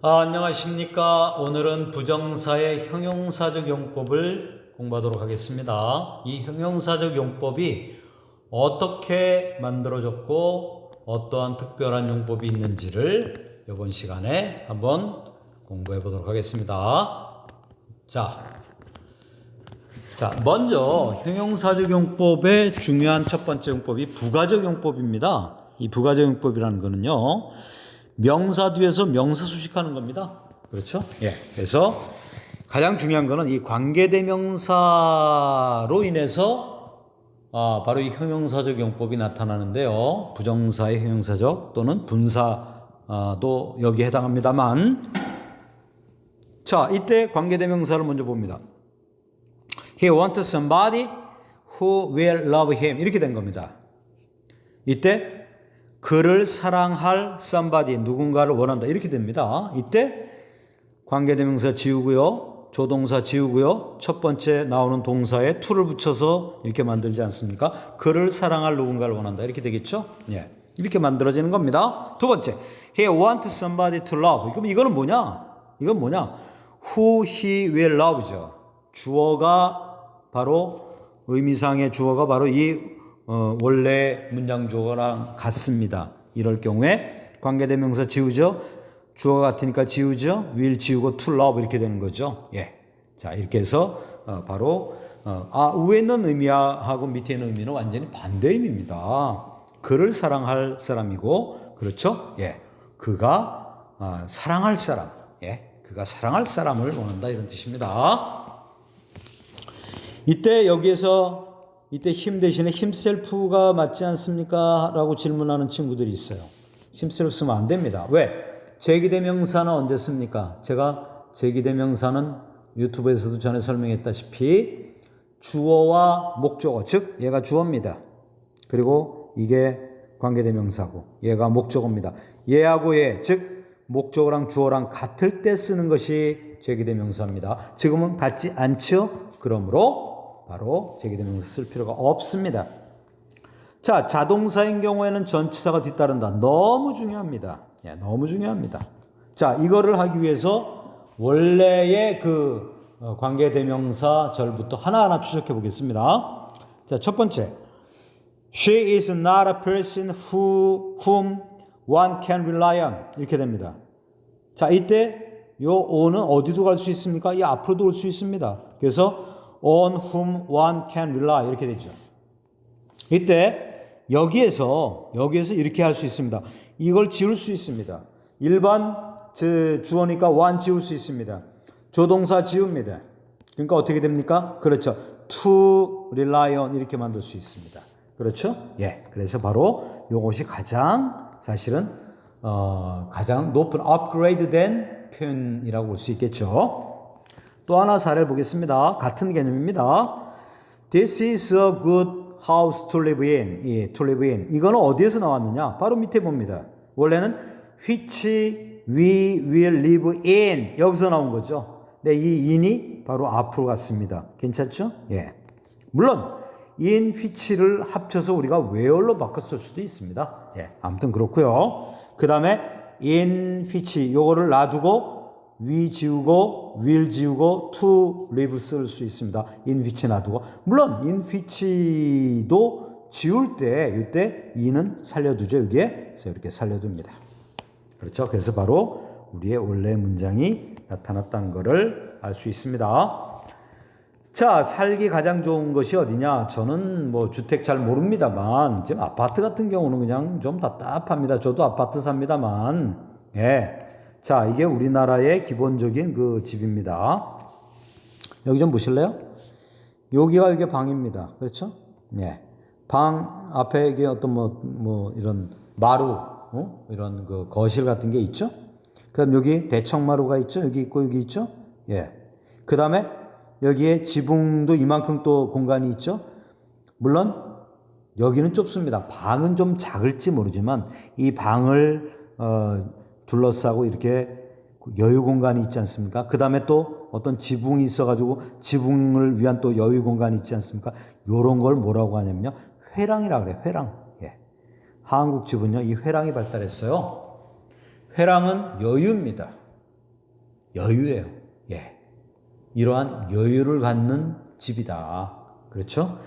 아, 안녕하십니까. 오늘은 부정사의 형용사적 용법을 공부하도록 하겠습니다. 이 형용사적 용법이 어떻게 만들어졌고 어떠한 특별한 용법이 있는지를 이번 시간에 한번 공부해 보도록 하겠습니다. 자, 자, 먼저 형용사적 용법의 중요한 첫 번째 용법이 부가적 용법입니다. 이 부가적 용법이라는 거는요. 명사 뒤에서 명사 수식하는 겁니다. 그렇죠? 예. 그래서 가장 중요한 거는 이 관계대명사로 인해서 아, 바로 이 형용사적 용법이 나타나는데요. 부정사의 형용사적 또는 분사도 여기에 해당합니다만 자, 이때 관계대명사를 먼저 봅니다. He wants somebody who will love him. 이렇게 된 겁니다. 이때 그를 사랑할 somebody 누군가를 원한다. 이렇게 됩니다. 이때 관계대명사 지우고요. 조동사 지우고요. 첫 번째 나오는 동사에 to를 붙여서 이렇게 만들지 않습니까? 그를 사랑할 누군가를 원한다. 이렇게 되겠죠? 예. 이렇게 만들어지는 겁니다. 두 번째. He wants somebody to love. 그럼 이거는 뭐냐? 이건 뭐냐? Who he will love죠. 주어가 바로 의미상의 주어가 바로 이 어, 원래 문장 주어랑 같습니다. 이럴 경우에 관계대명사 지우죠. 주어 같으니까 지우죠. will 지우고 to love 이렇게 되는 거죠. 예. 자 이렇게 해서 어, 바로 어, 아 위에 있는 의미하고 밑에 있는 의미는 완전히 반대 의미입니다. 그를 사랑할 사람이고 그렇죠. 예. 그가 아, 사랑할 사람. 예. 그가 사랑할 사람을 원한다 이런 뜻입니다. 이때 여기에서 이때 힘 대신에 힘셀프가 맞지 않습니까? 라고 질문하는 친구들이 있어요. 힘셀프 쓰면 안 됩니다. 왜? 제기대명사는 언제 씁니까? 제가 제기대명사는 유튜브에서도 전에 설명했다시피 주어와 목적어, 즉 얘가 주어입니다. 그리고 이게 관계대명사고 얘가 목적어입니다. 얘하고 얘, 즉 목적어랑 주어랑 같을 때 쓰는 것이 제기대명사입니다. 지금은 같지 않죠? 그러므로 바로 제기대명사 쓸 필요가 없습니다. 자, 자동사인 경우에는 전치사가 뒤따른다. 너무 중요합니다. 예, 너무 중요합니다. 자, 이거를 하기 위해서 원래의 그 어, 관계대명사 절부터 하나하나 추적해 보겠습니다. 자, 첫 번째. She is not a person who, whom one can rely on. 이렇게 됩니다. 자, 이때 요 on은 어디도 갈 수 있습니까? 이 앞으로도 올 수 있습니다. 그래서 on whom one can rely 이렇게 되죠. 이때 여기에서 여기에서 이렇게 할 수 있습니다. 이걸 지울 수 있습니다. 일반 저 주어니까 one 지울 수 있습니다. 조동사 지웁니다. 그러니까 어떻게 됩니까? 그렇죠. to rely on 이렇게 만들 수 있습니다. 그렇죠? 예. 그래서 바로 이것이 가장 사실은 어, 가장 높은 업그레이드된 표현이라고 볼 수 있겠죠. 또 하나 사례를 보겠습니다. 같은 개념입니다. This is a good house to live in. 예, to live in. 이거는 어디에서 나왔느냐? 바로 밑에 봅니다. 원래는 which we will live in 여기서 나온 거죠. 네, 이 in이 바로 앞으로 갔습니다. 괜찮죠? 예. 물론 in which를 합쳐서 우리가 where로 바꿨을 수도 있습니다. 예. 아무튼 그렇고요. 그다음에 in which 요거를 놔두고 we 지우고 will 지우고 to live 쓸 수 있습니다. in which 놔두고 물론 in which도 지울 때 이때 in은 살려두죠. 여기에 그래서 이렇게 살려둡니다. 그렇죠. 그래서 바로 우리의 원래 문장이 나타났다는 것을 알 수 있습니다. 자, 살기 가장 좋은 것이 어디냐? 저는 뭐 주택 잘 모릅니다만, 지금 아파트 같은 경우는 그냥 좀 답답합니다. 저도 아파트 삽니다만, 예. 자, 이게 우리나라의 기본적인 그 집입니다. 여기 좀 보실래요? 여기가 이게 방입니다. 그렇죠? 예. 방 앞에 이게 어떤 뭐, 뭐 이런 마루, 어? 이런 그 거실 같은 게 있죠? 그럼 여기 대청마루가 있죠? 여기 있고 여기 있죠? 예. 그 다음에 여기에 지붕도 이만큼 또 공간이 있죠? 물론 여기는 좁습니다. 방은 좀 작을지 모르지만 이 방을 어, 둘러싸고 이렇게 여유 공간이 있지 않습니까? 그 다음에 또 어떤 지붕이 있어가지고 지붕을 위한 또 여유 공간이 있지 않습니까? 요런 걸 뭐라고 하냐면요. 회랑이라 그래요. 회랑. 예. 한국 집은요. 이 회랑이 발달했어요. 회랑은 여유입니다. 여유예요. 예. 이러한 여유를 갖는 집이다. 그렇죠?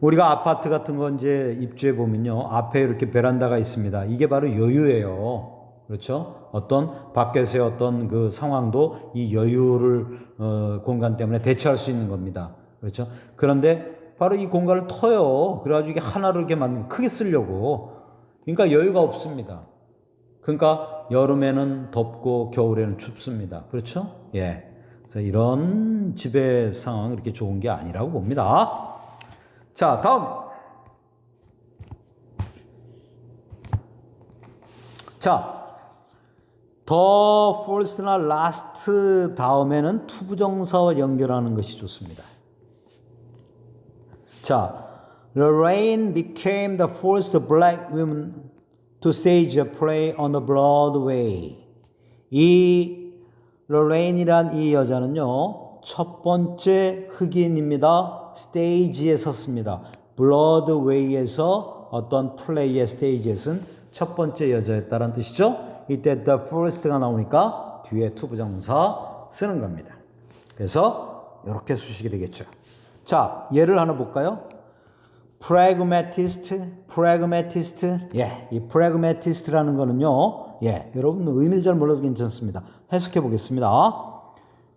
우리가 아파트 같은 거 이제 입주해 보면요. 앞에 이렇게 베란다가 있습니다. 이게 바로 여유예요. 그렇죠? 어떤 밖에서의 어떤 그 상황도 이 여유를 어, 공간 때문에 대처할 수 있는 겁니다. 그렇죠? 그런데 바로 이 공간을 터요. 그래가지고 이게 하나로 이렇게 만 크게 쓰려고. 그러니까 여유가 없습니다. 그러니까 여름에는 덥고 겨울에는 춥습니다. 그렇죠? 예. 그래서 이런 집의 상황 그렇게 좋은 게 아니라고 봅니다. 자, 다음. 자, 더 first나 last 다음에는 투부정사와 연결하는 것이 좋습니다. 자, Lorraine became the first black woman to stage a play on the Broadway. 이 로레인이란 이 여자는요, 첫 번째 흑인입니다. 스테이지에 섰습니다. 브로드웨이에서 어떤 플레이의 스테이지에 쓴첫 번째 여자였다는 뜻이죠. 이때 the first가 나오니까 뒤에 투부정사 쓰는 겁니다. 그래서 이렇게 쓰시게 되겠죠. 자, 예를 하나 볼까요? pragmatist, pragmatist. 예, 이 pragmatist라는 거는요. 예, 여러분 의미를 잘 몰라도 괜찮습니다. 해석해 보겠습니다.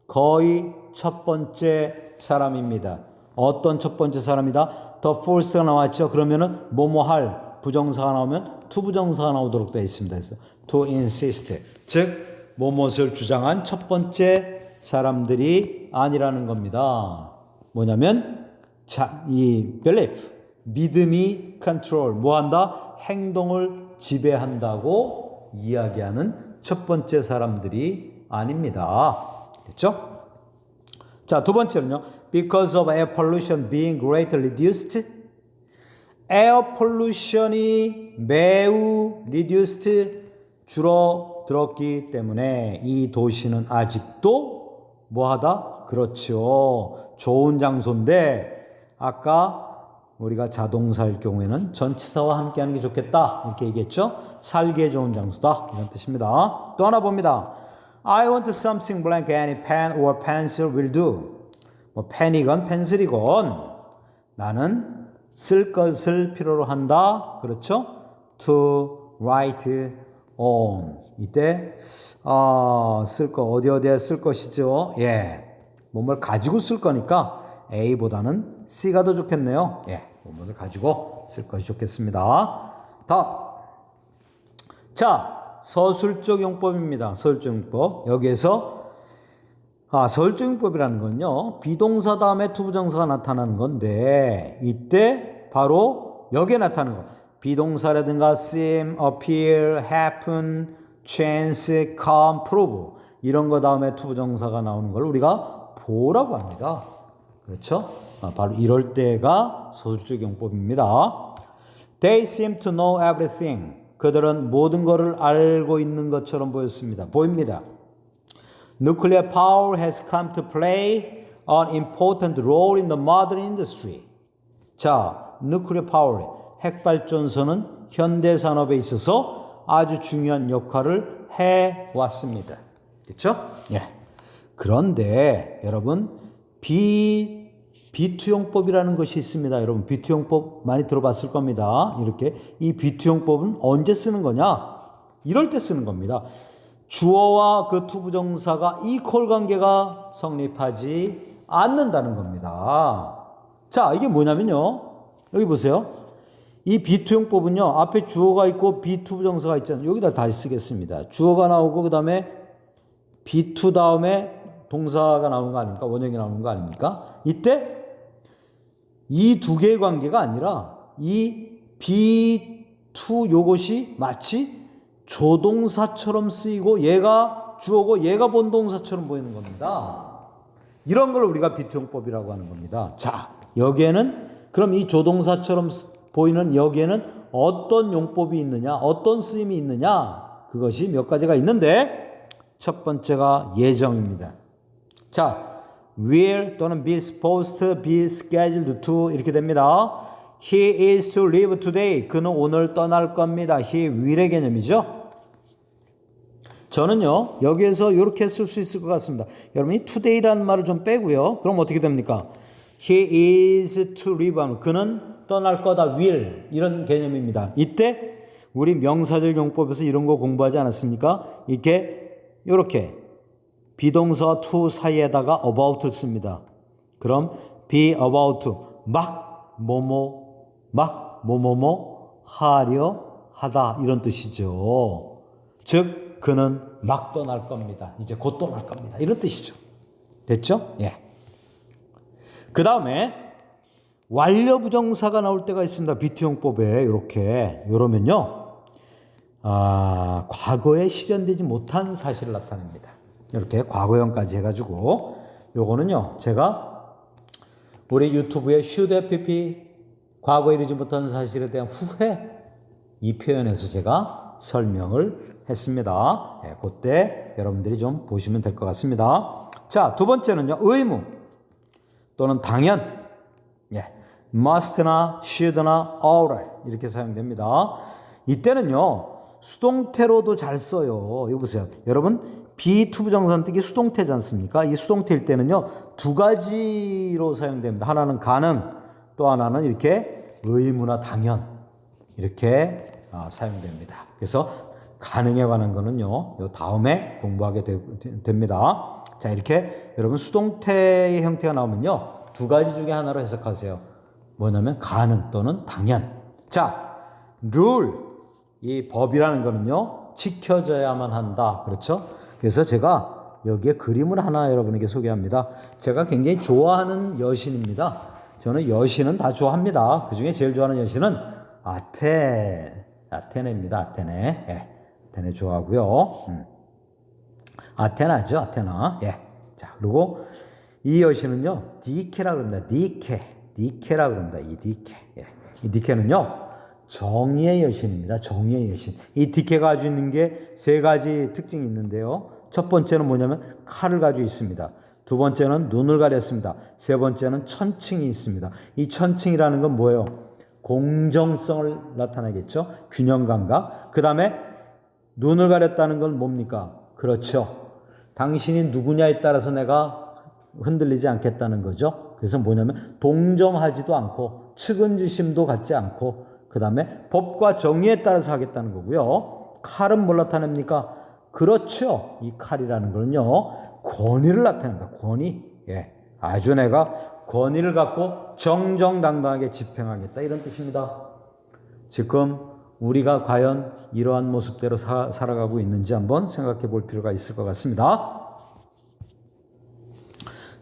거의 첫 번째 사람입니다. 어떤 첫 번째 사람이다? the first가 나왔죠. 그러면은 뭐뭐 할 부정사가 나오면 to 부정사가 나오도록 되어 있습니다. 그래서 to insist. 즉 뭐뭇을 주장한 첫 번째 사람들이 아니라는 겁니다. 뭐냐면 자, 이 belief 믿음이 컨트롤 뭐 한다? 행동을 지배한다고 이야기하는 첫 번째 사람들이 아닙니다. 됐죠? 자, 두 번째는요. Because of air pollution being greatly reduced. 에어 폴루션이 매우 reduced 줄어들었기 때문에 이 도시는 아직도 뭐하다? 그렇죠. 좋은 장소인데 아까 우리가 자동사일 경우에는 전치사와 함께 하는 게 좋겠다. 이렇게 얘기했죠. 살기에 좋은 장소다. 이런 뜻입니다. 또 하나 봅니다. I want something blank. Any pen or pencil will do. 뭐 펜이건 펜슬이건 나는 쓸 것을 필요로 한다. 그렇죠? To write on. 이때 어, 쓸거 어디 어디에 쓸 것이죠? 예. 몸을 가지고 쓸 거니까 A보다는 C가 더 좋겠네요. 예. 몸을 가지고 쓸 것이 좋겠습니다. 다음. 자, 서술적 용법입니다. 서술적 용법. 여기에서 아, 서술적 용법이라는 건요. 비동사 다음에 투부정사가 나타나는 건데 이때 바로 여기에 나타나는 거. 비동사라든가 seem, appear, happen, chance, come, prove 이런 거 다음에 투부정사가 나오는 걸 우리가 보라고 합니다. 그렇죠? 아, 바로 이럴 때가 서술적 용법입니다. They seem to know everything. 그들은 모든 것을 알고 있는 것처럼 보였습니다. 보입니다. Nuclear power has come to play an important role in the modern industry. 자, nuclear power, 핵발전소는 현대 산업에 있어서 아주 중요한 역할을 해 왔습니다. 그렇죠? 예. 그런데 여러분 비 비투용법이라는 것이 있습니다. 여러분 비투용법 많이 들어봤을 겁니다. 이렇게 이 비투용법은 언제 쓰는 거냐? 이럴 때 쓰는 겁니다. 주어와 그 투부정사가 이퀄 관계가 성립하지 않는다는 겁니다. 자, 이게 뭐냐면요. 여기 보세요. 이 비투용법은요. 앞에 주어가 있고 비투부정사가 있잖아요. 여기다 다시 쓰겠습니다. 주어가 나오고 그다음에 비투 다음에 동사가 나오는 거 아닙니까? 원형이 나오는 거 아닙니까? 이때 이 두 개의 관계가 아니라 이 B2 요것이 마치 조동사처럼 쓰이고 얘가 주어고 얘가 본동사처럼 보이는 겁니다. 이런 걸 우리가 비투용법이라고 하는 겁니다. 자, 여기에는 그럼 이 조동사처럼 보이는 여기에는 어떤 용법이 있느냐, 어떤 쓰임이 있느냐, 그것이 몇 가지가 있는데 첫 번째가 예정입니다. 자, will 또는 be supposed to, be scheduled to 이렇게 됩니다. He is to leave today. 그는 오늘 떠날 겁니다. He will의 개념이죠. 저는요 여기에서 이렇게 쓸 수 있을 것 같습니다. 여러분이 today라는 말을 좀 빼고요. 그럼 어떻게 됩니까? He is to leave. 그는 떠날 거다. will 이런 개념입니다. 이때 우리 명사절 용법에서 이런 거 공부하지 않았습니까? 이렇게 이렇게 비동사 to 사이에다가 about를 씁니다. 그럼 be about 막 뭐뭐 막 뭐뭐뭐 하려 하다 이런 뜻이죠. 즉 그는 막 떠날 겁니다. 이제 곧 떠날 겁니다. 이런 뜻이죠. 됐죠? 예. 그 다음에 완료 부정사가 나올 때가 있습니다. 비트용법에 이렇게 이러면요. 아, 과거에 실현되지 못한 사실을 나타냅니다. 이렇게 과거형까지 해가지고 요거는요. 제가 우리 유튜브에 should have pp 과거에 이르지 못한 사실에 대한 후회 이 표현에서 제가 설명을 했습니다. 예, 그때 여러분들이 좀 보시면 될 것 같습니다. 자, 두 번째는요. 의무 또는 당연 예, must나 should나 ought 이렇게 사용됩니다. 이때는요. 수동태로도 잘 써요. 이거 보세요. 여러분 비투부정사는 이 수동태지 않습니까? 이 수동태일 때는요. 두 가지로 사용됩니다. 하나는 가능 또 하나는 이렇게 의무나 당연 이렇게 아, 사용됩니다. 그래서 가능에 관한 거는요. 요 다음에 공부하게 되, 됩니다. 자, 이렇게 여러분 수동태의 형태가 나오면요. 두 가지 중에 하나로 해석하세요. 뭐냐면 가능 또는 당연. 자, 룰. 이 법이라는 거는요. 지켜져야만 한다. 그렇죠? 그래서 제가 여기에 그림을 하나 여러분에게 소개합니다. 제가 굉장히 좋아하는 여신입니다. 저는 여신은 다 좋아합니다. 그 중에 제일 좋아하는 여신은 아테, 아테네입니다. 아테네. 예. 아테네 좋아하고요. 음. 아테나죠. 아테나. 예. 자, 그리고 이 여신은요. 디케라 그럽니다. 디케. 디케라 그럽니다. 이 디케. 예. 이 디케는요. 정의의 여신입니다. 정의의 여신. 이 디케가 가지고 있는 게 세 가지 특징이 있는데요. 첫 번째는 뭐냐면 칼을 가지고 있습니다. 두 번째는 눈을 가렸습니다. 세 번째는 천칭이 있습니다. 이 천칭이라는 건 뭐예요? 공정성을 나타내겠죠. 균형 감각. 그 다음에 눈을 가렸다는 건 뭡니까? 그렇죠. 당신이 누구냐에 따라서 내가 흔들리지 않겠다는 거죠. 그래서 뭐냐면 동정하지도 않고 측은지심도 갖지 않고 그 다음에 법과 정의에 따라서 하겠다는 거고요. 칼은 뭘 나타냅니까? 그렇죠. 이 칼이라는 거는요. 권위를 나타냅니다. 권위. 예. 아주 내가 권위를 갖고 정정당당하게 집행하겠다. 이런 뜻입니다. 지금 우리가 과연 이러한 모습대로 사, 살아가고 있는지 한번 생각해 볼 필요가 있을 것 같습니다.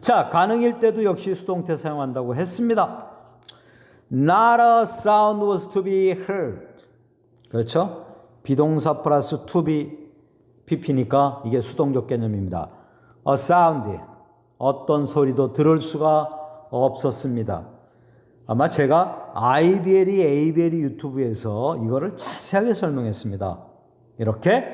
자, 가능일 때도 역시 수동태 사용한다고 했습니다. Not a sound was to be heard. 그렇죠? 비동사 플러스 to be pp니까 이게 수동적 개념입니다. A sound. 어떤 소리도 들을 수가 없었습니다. 아마 제가 IBL이 ABL이 유튜브에서 이거를 자세하게 설명했습니다. 이렇게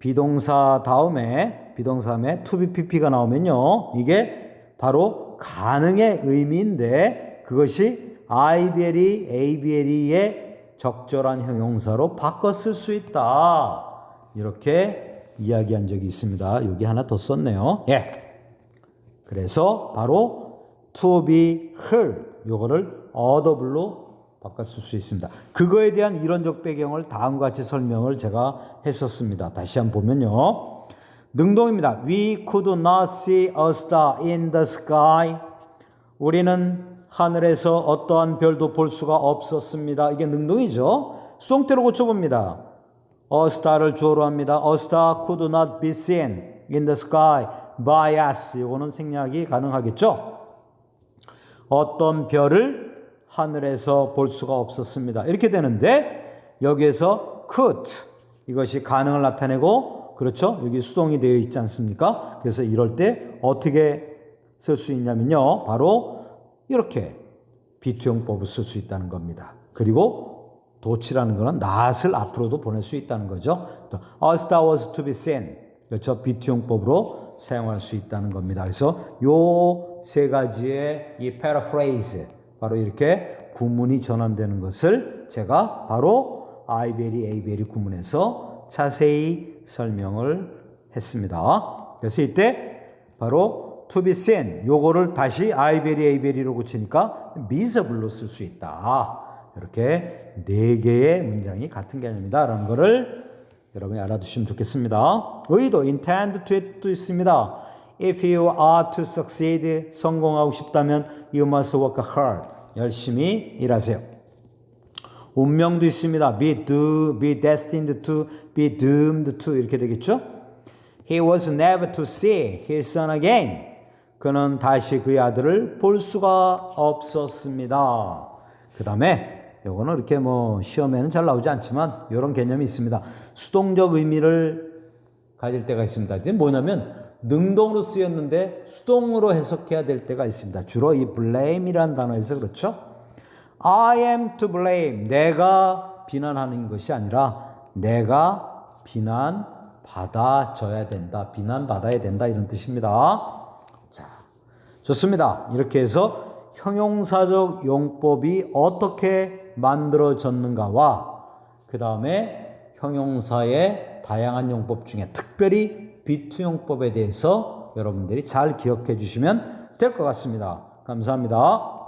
비동사 다음에 비동사 다음에 to be pp가 나오면요. 이게 바로 가능의 의미인데 그것이 IBL이 ABL의 적절한 형용사로 쓸수 있다. 이렇게 이야기한 적이 있습니다. 여기 하나 더 썼네요. 예. 그래서 바로 to be heard 요거를 audible로 쓸수 있습니다. 그거에 대한 이론적 배경을 다음과 같이 설명을 제가 했었습니다. 다시 한번 보면요. 능동입니다. We could not see a star in the sky. 우리는 하늘에서 어떠한 별도 볼 수가 없었습니다. 이게 능동이죠. 수동태로 고쳐봅니다. A star를 주어로 합니다. A star could not be seen in the sky by us. 이거는 생략이 가능하겠죠. 어떤 별을 하늘에서 볼 수가 없었습니다. 이렇게 되는데 여기에서 could 이것이 가능을 나타내고 그렇죠? 여기 수동이 되어 있지 않습니까? 그래서 이럴 때 어떻게 쓸 수 있냐면요. 바로 이렇게 비투용법을 쓸 수 있다는 겁니다. 그리고 도치라는 것은 낫을 앞으로도 보낼 수 있다는 거죠. A star was to be seen. 그렇죠. 비투용법으로 사용할 수 있다는 겁니다. 그래서 요 세 가지의 이 paraphrase 바로 이렇게 구문이 전환되는 것을 제가 바로 아이베리 에이베리 구문에서 자세히 설명을 했습니다. 그래서 이때 바로 to be seen 요거를 다시 I very로 고치니까 미서블로 쓸 수 있다. 이렇게 네 개의 문장이 같은 개념이다라는 거를 여러분이 알아두시면 좋겠습니다. 의도 intend to도 있습니다. If you are to succeed 성공하고 싶다면 you must work hard 열심히 일하세요. 운명도 있습니다. be do, be destined to, be doomed to 이렇게 되겠죠? He was never to see his son again. 그는 다시 그의 아들을 볼 수가 없었습니다. 그 다음에 요거는 이렇게 뭐 시험에는 잘 나오지 않지만 이런 개념이 있습니다. 수동적 의미를 가질 때가 있습니다. 이제 뭐냐면 능동으로 쓰였는데 수동으로 해석해야 될 때가 있습니다. 주로 이 blame이라는 단어에서 그렇죠. I am to blame. 내가 비난하는 것이 아니라 내가 비난 받아줘야 된다. 비난 받아야 된다. 이런 뜻입니다. 자, 좋습니다. 이렇게 해서 형용사적 용법이 어떻게 만들어졌는가와 그 다음에 형용사의 다양한 용법 중에 특별히 비투용법에 대해서 여러분들이 잘 기억해 주시면 될 것 같습니다. 감사합니다.